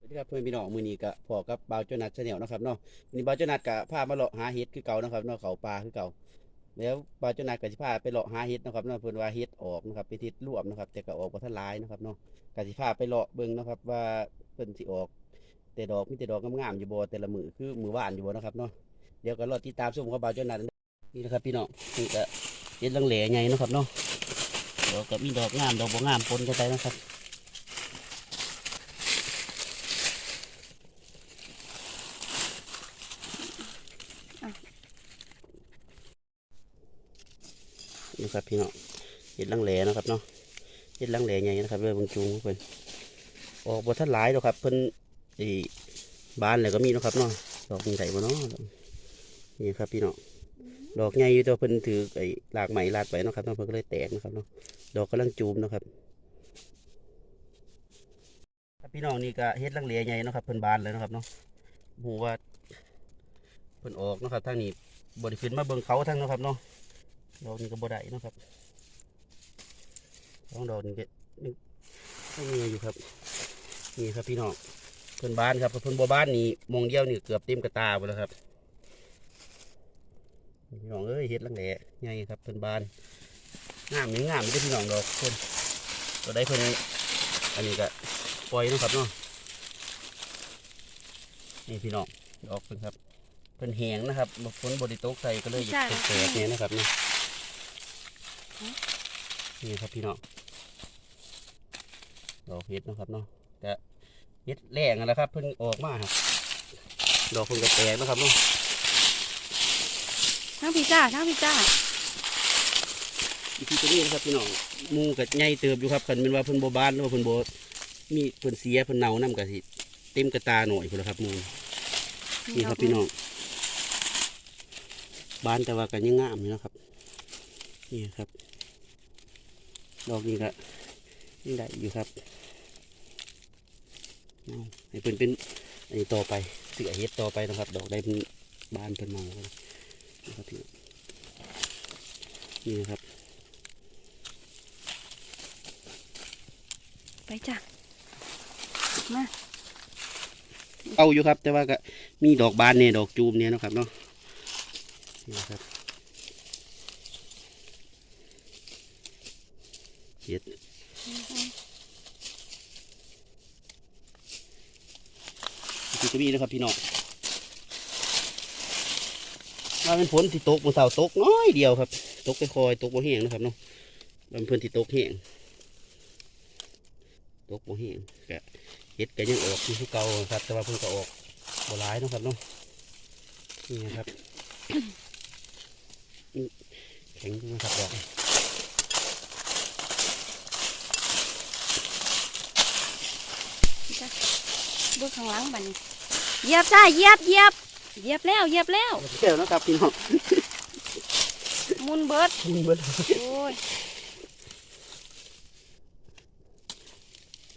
สวัสดีครับเพื่อนพี่น้องมือนี้ก็พอกับบ่าวเจ้านัดชาแนลนะครับเนาะวันนี้บ่าวเจ้านัดก็พามาเลาะหาเห็ดคือเก่านะครับเนาะเขาปลาคือเก่าแล้วบ่าวเจ้านัดก็สิพาไปเลาะหาเห็ดนะครับเนาะเพิ่นว่าเห็ดออกนะครับไปทิศรวมนะครับแต่ก็ออกบ่ทันหลายนะครับเนาะก็สิพาไปเลาะเบิ่งนะครับว่าเพิ่นสิออก แต่ดอกมีแต่ดอกงามๆอยู่บ่แต่ละมือคือมือว่านอยู่บ่นะครับเนาะเดี๋ยวก็รอติดตามชมกับบ่าวเจ้านัดนี่นะครับพี่น้องนี่ก็เห็ดลังแหล่ใหญ่นะครับเนาะดอกก็มีดอกงามดอกบ่งามปนกันไปนะครับ นะครับพี่น้องเห็ดลังแหลนะครับเนาะเห็ดลังแหลใหญ่นะครับเรื่อยบางจูงเพิ่นออกบทัดหลายหรอกครับเพิ่นไอ้บานอะไรก็มีนะครับเนาะดอกมีใส่บ่เนาะนี่ครับพี่น้องดอกใหญ่อยู่ตัวเพิ่นถือไอ้หลากไหม่ลาดไปเนาะครับเนาะเพิ่นก็เลยแตกนะครับเนาะดอกกำลังจูมนะครับพี่น้องนี่ก็เฮ็ดลังแหลใหญ่นะครับเพิ่นบานเลยนะครับเนาะหูว่าเพิ่นออกนะครับทางนี้บริขึ้นมาเบิ่งเขาทั้งนะครับเนาะ ดอกนี้ก็บ่ได้เนาะครับสองดอกนี้ก็ยังไม่มีอยู่ครับนี่ครับพี่น้องเพิ่นบ้านครับเพิ่นบัวบ้านนี่มองเดียวนี่เกือบเต็มกระตาไปแล้วครับพี่น้องเอ้ยเฮ็ดลังแหล่ใหญ่ครับเพิ่นบ้านงามยังงามไม่ได้อพี่น้องดอกเพิ่นก็ได้เพิ่นอันนี้ก็ปล่อยเนาะครับเนาะนี่พี่น้องดอกเพิ่นครับเพิ่นแหงนะครับฝนบไดิตกใส่ก็เลยหยุดแตกๆเนี่ยนะครับนี่ นี่ครับพี่น้องดอกเห็ดนะครับเนาะแต่เห็ดแรงนั่นแหละครับ เพิ่งออกมาครับดอกเพิ่งกระแตกนะครับเนาะทั้งพี่จ้าทั้งพี่จ้าอีกทีตัวนี้นะครับพี่น้องหมูกับใหญ่เติบอยู่ครับคันเป็นว่าเพิ่นโบบานหรือว่าเพิ่นโบมีเพิ่นเสียเพิ่นเน่าน้ำกะสิเต็มกระตาหน่อยพุ่นละครับหมูนี่ครับพี่น้องบานแต่ว่ากันยังงามอยู่นะครับ นี่ครับ ดอกนี้ก็ยังได้อยู่ครับเอาให้เป็นเป็นอันนี้ต่อไปเสือเฮ็ดต่อไปนะครับ ดอกได้เป็นบานเป็นเมานะครับพี่นี่นะครับ ไปจ้ามาเอาอยู่ครับ แต่ว่าก็มีดอกบานเนี่ยดอกจูมเนี่ยนะครับเนาะนี่นะครับ เฮ็ดพี่ก็มีนะครับพี่น้องมาเป็นฝนที่ตกบนเสาตกน้อยเดียวครับ ตกไปคอยตกบ่แห้งนะครับเนาะมันเพื่อนที่ตกแห้งตกบ่แห้งกะเฮ็ดก็ยังออกอยู่เก่าครับ แต่ว่าเพิ่นก็ออกบ่หลายนะครับเนาะนี่นะครับแข็งนะครับดอก จ้า เบื้องข้างหลังบันเหยียบจ้าเหยียบเหยียบเหยียบแล้วเหยียบแล้วเที่ยวนะครับพี่น้องมุนเบิร์ดมึงเบิ่งโอ้ย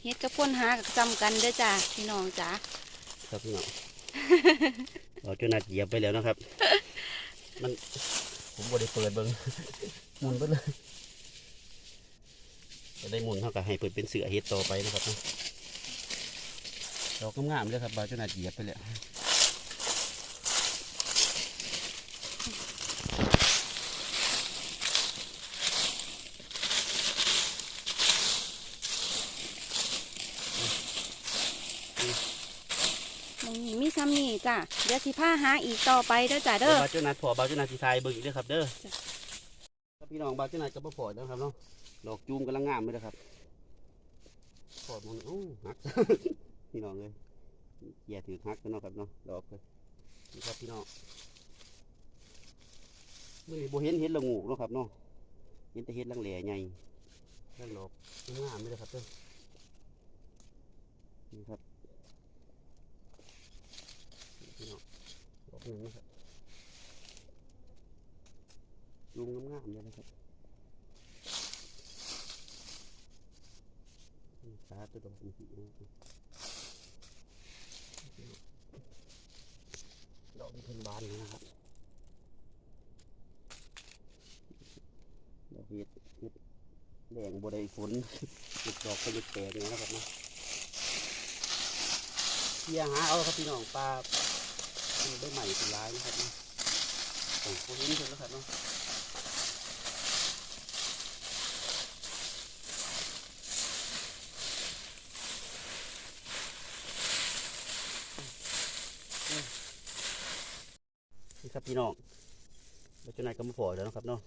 เฮ็ดกับพ่นหากับจำกันเด้อจ้าพี่น้องจ้าครับพี่น้องเราจะนัดเหยียบไปแล้วนะครับ มันผมบ่ได้เปิดเบิ่งมุนไปเลยจะได้มุนเท่ากับให้เปิดเป็นเสือเฮ็ดต่อไปนะครับ ดอกงามๆเลยครับบาจ้าเหยียบไปแล้วมันมีซ้ำนี่จ้าเดี๋ยวสิพาหาอีกต่อไปเด้อจ้าเด้อบาจ้านัดพอบาจ้าสีทายเบิ่งอีกเด้อครับเด้อจ้ะครับพี่น้องบาจ้านัดก็บ่พอนะครับเนาะดอกจูมกำลังงามเลยนะครับพอดมันโอ้หัก พี่น้องเลยเหยียถือหักกันเนาะครับเนาะดอกเลยนี่ครับพี่น้องมื่อนี้บ่เห็นเห็ดละงูเนาะครับเนาะเห็นแต่เห็ดลังแหล่ใหญ่เรื่องดอกงามเลยครับเด้นี่ครับนี่พี่น้องดอกหนึ่งนะครับลุงงามๆเลยนะครับนี่ขาตัวดอกนี่สินะครับ ดอกพันบานนะครับดอกเห็ดเห็ดแดงบไดฝนเห็ดดอกก็เห็ดแตกนี่ยนะครับเนาะเที่ยหาเอาครับพี่น้องปลาเป็นใบใหม่เป็นร้ายนะครับเนาะโอ้โหเห็นเพิ่นแล้วครับเนาะ ครับพี่น้องเราจะนายก็มาพอแล้วนะครับเนาะ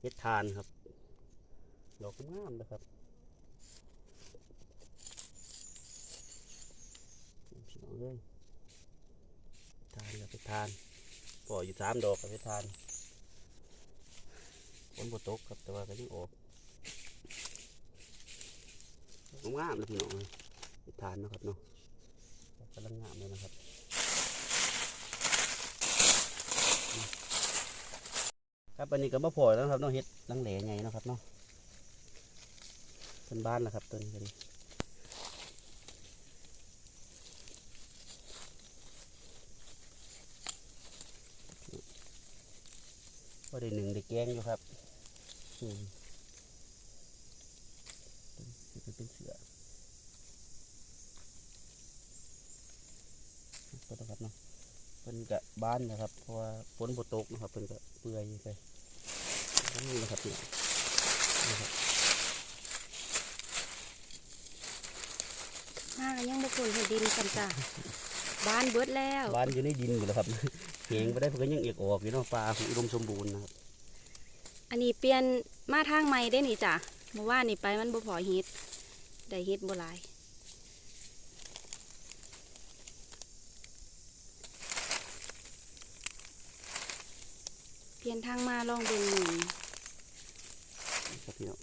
เฮ็ดทานครับ ดอกงามนะครับพี่น้องเอ้ยทานแล้วไปทานปล่อยอยู่สามดอกกับไปทานฝนบตกครับแต่ว่าก็ยังออกงามเลยพี่น้องเลยไปทานนะครับเนาะกำลังงามเลยนะครับ ครับอันนี้ก็มาพอแล้วครับน้องเฮ็ดลังเหล่ไงนะครับเนาะเป็นบ้านนะครับตัวนี้ก็ดีว่าได้หนึ่งได้แกงอยู่ครับอืมเป็นเป็นเสือก็ต้องครับเนาะเพิ่น กะบ้านนะครับ เพราะว่าฝนบ่ตกนะครับเพิ่นก็เปื่อยไปนี่นะครับพี่นะครับมาก็ยังบ่คนให้ดินกันจ้ะบ้านเบิดแล้วบ้านอยู่ในดินอยู่แล้วครับเหงไปได้เพิ่นก็ยังเอียกออกอยู่เนาะปลาอุดมสมบูรณ์นะครับ อันนี้เปลี่ยนมาทางใหม่ได้นี่จ้ะเมื่อวานนี่ไปมันบ่พอเฮ็ดได้เฮ็ดบ่หลาย เปลี่ยนทางมาลองเบิ่งหนึ่งครับพี่น้อง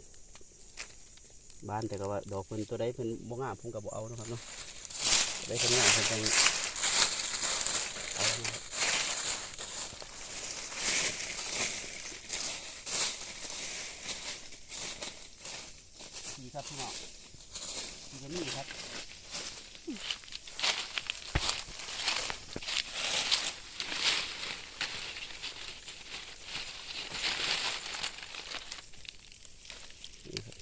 บ้านแต่ก็ว่าดอกเพิ่นตัวใดเพิ่นบ่งามผมก็บ่เอานะครับเนาะตัวใดเพิ่นงามเพิ่นจังเอาดีครับพี่น้องนี่ก็นี่ครับนี่ครับ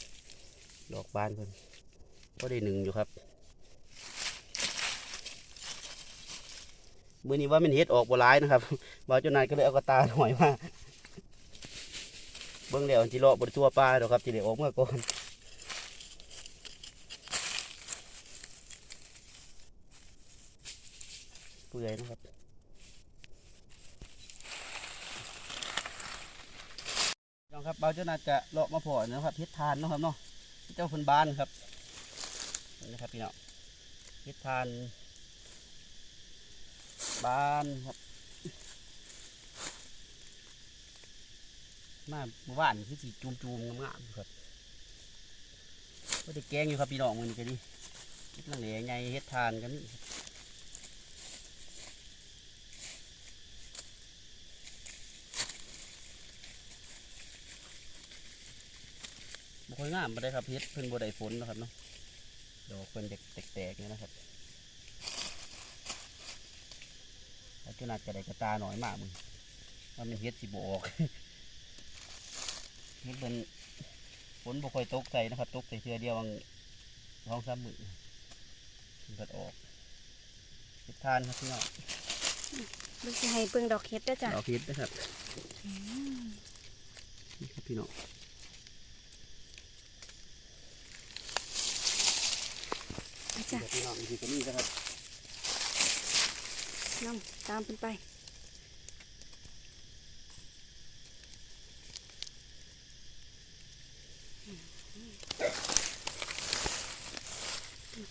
ดอก บานเพิ่นก็ได้หนึ่งอยู่ครับมื่อนี้ว่ามันเฮ็ดออกบ่ร้ายนะครับบ่าวเจ้านายก็เลยเอากระตาหน่อยมาเบิ่งแล้วจิเลาะบนตัวปลาเดอกครับจิได้ออกเมื่อก่อนเปื่อยนะครับน้องครับบ่าวเจ้านายจะเลาะมาพอนะครับเฮ็ดทานนะครับเนาะ เจ้าคนบานครับนี่นะครับพี่น้องเฮ็ดทานบ้านครับ มาเมื่อวานนี่คือสีจูมจูมๆงามๆครับก็ได้แกงอยู่ครับพี่น้องมันก็ดีเฮ็ดลังเหลไงเฮ็ดทานกันนี่ ครับบ่ค่อยงามบ่ได้ครับเฮ็ดเพิ่นบ่ได้ฝนเนาะครับเนาะดอกเพิ่นแตกๆเนี่ยนะครับแล้วเจ้านาจะได้กระตาหน่อยมากมึงว่ามันเฮ็ดสิบออกเฮ็ดเป็นฝนบ่ค่อยตกใส่นะครับตกใส่เทือเดียววังท้องซ้ำมือมันก็ออกเฮ็ดทานครับพี่น้องดูสิให้เบิ่งดอกเฮ็ดเด้อจ้ะดอกเฮ็ดนะครับนี่ครับพี่น้อง เอา จ้ะนี่ครับพี่น้องนี่คือตัวนี้นะครับน้ำตามเพิ่นไป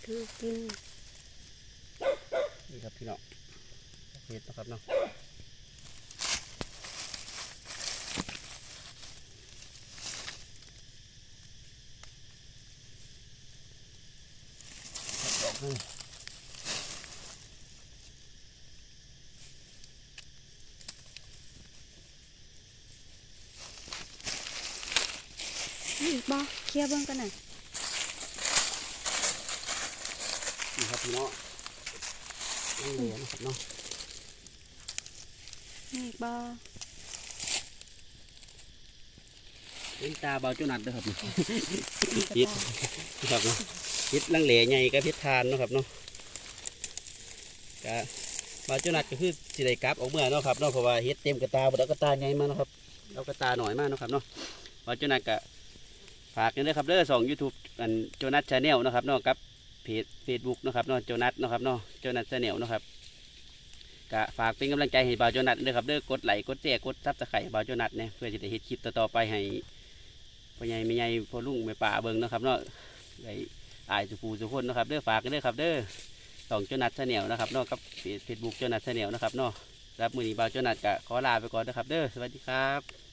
คือกินนี่ครับพี่น้องดอกเฮ็ดนะครับเนาะ ดอกหนึงนี่อีกบ่เคลียร์เบิ่งกันหน่อยนี่ครับพี่น้องนี่ เห็ดเด้อครับนี่พิษลังเหลใหญ่กับพิษทานเนาะครับเนาะก็บาวโจนัดก็คือสิได้กลับออกเมื่อเนาะครับเนาะเพราะว่าเฮ็ดเต็มกระตาบดกระตาใหญ่มาเนาะครับเอากระตาหน่อยมากนาะครับเนาะบาวโจนัดก็ฝากกันด้วยครับเด้อสอง YouTube อันโจนัสชาแนลนาะครับเนาะกับเพจ Facebook เนาะครับเนาะโจนัสเนาะครับเนาะโจนัสชาแนลนาะครับก็ฝากเป็นกำลังใจให้บ่าวโจนัสด้วยครับเด้อกดไลค์กดแชร์กดซับสไครต์บ่าวโจนัสเนี่ยเพื่อจะได้เฮ็ดคลิปต่อๆไปให้พ่อใหญ่แม่ใหญ่พ่อลุงแม่ป้าเบิ่งเนาะครับเนาะได้ อายสุภูสุคนนะครับเด้อฝากกันเด้อครับเด้อสองเจนัสเสนียวนะครับนอกกับเฟซบุ๊กเจนัสเสนียวนะครับนอกรับมือนี้บ่าวโจนัดกะขอลาไปก่อนนะครับเด้อสวัสดีครับ